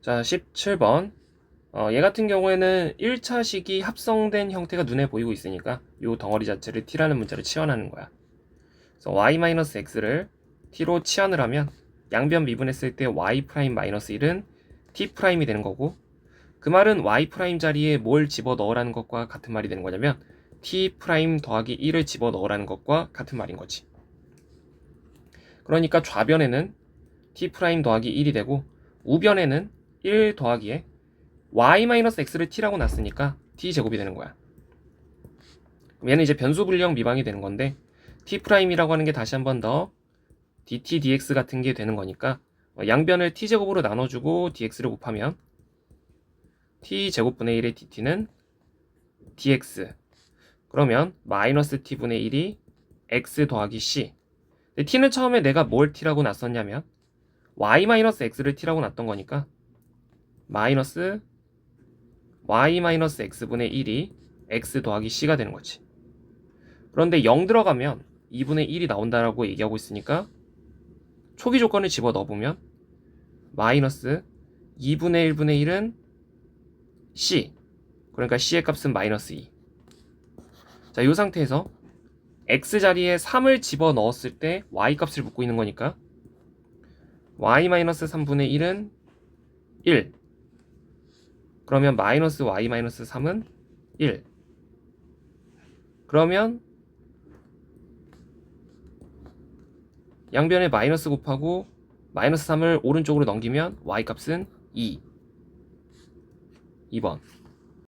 자, 17번. 어, 얘 같은 경우에는 1차 식이 합성된 형태가 눈에 보이고 있으니까 이 덩어리 자체를 t라는 문자로 치환하는 거야. 그래서 y-x를 t로 치환을 하면 양변 미분했을 때 y'-1은 t'이 되는 거고 그 말은 y' 자리에 뭘 집어 넣으라는 것과 같은 말이 되는 거냐면 t' 더하기 1을 집어 넣으라는 것과 같은 말인 거지. 그러니까 좌변에는 t' 더하기 1이 되고 우변에는 1 더하기에 y-x를 t라고 놨으니까 t 제곱이 되는 거야. 얘는 이제 변수 불량 미방이 되는 건데 t'이라고 하는 게 다시 한 번 더 dt dx 같은 게 되는 거니까 어, 양변을 t 제곱으로 나눠주고 dx를 곱하면 t 제곱분의 1의 dt는 dx 그러면 마이너스 t분의 1이 x 더하기 c t는 처음에 내가 뭘 t라고 놨었냐면 y-x를 t라고 놨던 거니까 마이너스 y-x분의 1이 x 더하기 c가 되는 거지. 그런데 0 들어가면 2분의 1이 나온다라고 얘기하고 있으니까 초기 조건을 집어 넣어보면 마이너스 2분의 1분의 1은 c 그러니까 c의 값은 마이너스 2. 자, 이 상태에서 x 자리에 3을 집어 넣었을 때 y 값을 묻고 있는 거니까 y-3분의 1은 1 그러면 마이너스 y 마이너스 3은 1 그러면 양변에 마이너스 곱하고 마이너스 3을 오른쪽으로 넘기면 y 값은 2 2번